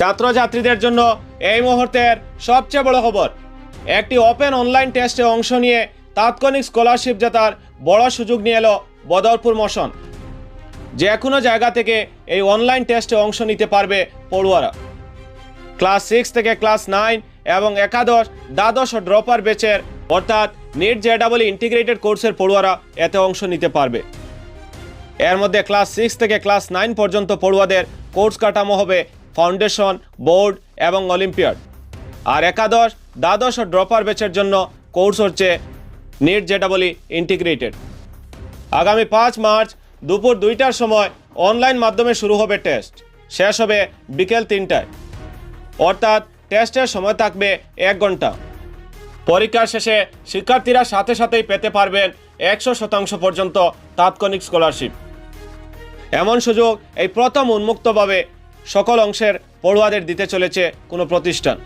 ছাত্রছাত্রীদের জন্য এই মুহূর্তের সবচেয়ে বড় খবর। একটি ওপেন অনলাইন টেস্টে অংশ নিয়ে তাৎক্ষণিক স্কলারশিপ জেতার বড় সুযোগ নিয়ে এলো বদরপুর মোশন। যে কোনো জায়গা থেকে এই অনলাইন টেস্টে অংশ নিতে পারবে পড়ুয়ারা। ক্লাস সিক্স থেকে ক্লাস নাইন এবং একাদশ দ্বাদশ ও ড্রপার বেচের অর্থাৎ নিট জেডাবল ইন্টিগ্রেটেড কোর্সের পড়ুয়ারা এতে অংশ নিতে পারবে। এর মধ্যে ক্লাস সিক্স থেকে ক্লাস নাইন পর্যন্ত পড়ুয়াদের কোর্স কাঠামো হবে ফাউন্ডেশন, বোর্ড এবং অলিম্পিয়াড। আর একাদশ, দ্বাদশ ও ড্রপার ব্যাচের জন্য কোর্স হচ্ছে নিট জেডাবলি ইন্টিগ্রেটেড। আগামী পাঁচ মার্চ দুপুর দুইটার সময় অনলাইন মাধ্যমে শুরু হবে টেস্ট। শেষ হবে বিকেল তিনটায়। অর্থাৎ টেস্টের সময় থাকবে এক ঘণ্টা। পরীক্ষার শেষে শিক্ষার্থীরা সাথে সাথেই পেতে পারবেন একশো শতাংশ পর্যন্ত তাৎক্ষণিক স্কলারশিপ। এমন সুযোগ এই প্রথম উন্মুক্তভাবে সকল অংশের পড়ুয়াদের দিতে চলেছে কোনো প্রতিষ্ঠান।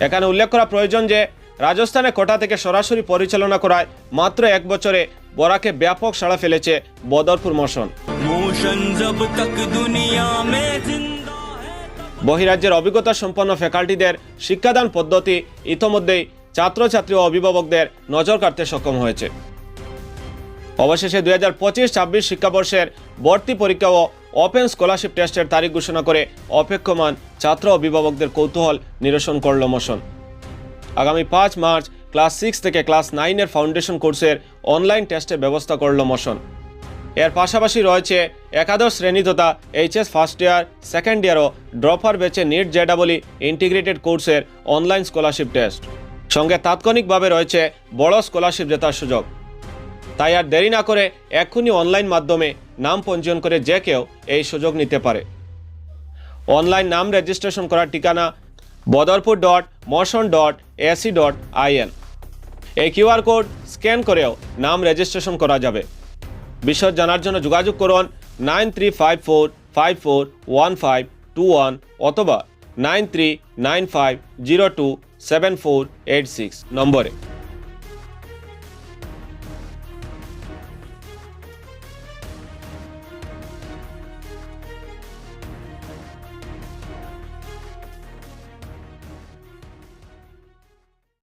এখানে উল্লেখ করা প্রয়োজন যে রাজস্থানে কোটা থেকে সরাসরি পরিচালনা করায় মাত্র এক বছরে বরাকে ব্যাপক সাড়া ফেলেছে বদরপুর মোশন। বহিরাজ্যের অভিজ্ঞতা সম্পন্ন ফ্যাকাল্টিদের শিক্ষাদান পদ্ধতি ইতোমধ্যেই ছাত্রছাত্রী ও অভিভাবকদের নজর কাটতে সক্ষম হয়েছে। অবশেষে দুই হাজার পঁচিশ ছাব্বিশ শিক্ষাবর্ষের ভর্তি পরীক্ষা ও ওপেন স্কলারশিপ টেস্টের তারিখ ঘোষণা করে অপেক্ষমান ছাত্র অভিভাবকদের কৌতূহল নিরসন করল মোশন। আগামী পাঁচ মার্চ ক্লাস সিক্স থেকে ক্লাস নাইনের ফাউন্ডেশন কোর্সের অনলাইন টেস্টের ব্যবস্থা করল মোশন। এর পাশাপাশি রয়েছে একাদশ শ্রেণি তথা এইচএস ফার্স্ট ইয়ার, সেকেন্ড ইয়ারও ড্রপার বেচে নিট জেডাবলি ইন্টিগ্রেটেড কোর্সের অনলাইন স্কলারশিপ টেস্ট সঙ্গে তাৎক্ষণিকভাবে রয়েছে বড় স্কলারশিপ জেতার সুযোগ। তাই আর দেরি না করে এক্ষুনি অনলাইন মাধ্যমে নাম পঞ্জীয়ন করে যে কেউ এই সুযোগ নিতে পারে। অনলাইন নাম রেজিস্ট্রেশন করার ঠিকানা Badarpur dot motion dot AC dot IN এই কিউআর কোড স্ক্যান করেও নাম রেজিস্ট্রেশন করা যাবে। বিশদ জানার জন্য যোগাযোগ করুন nine three five four five four, one five two one অথবা nine three nine five zero two seven four eight six নম্বরে।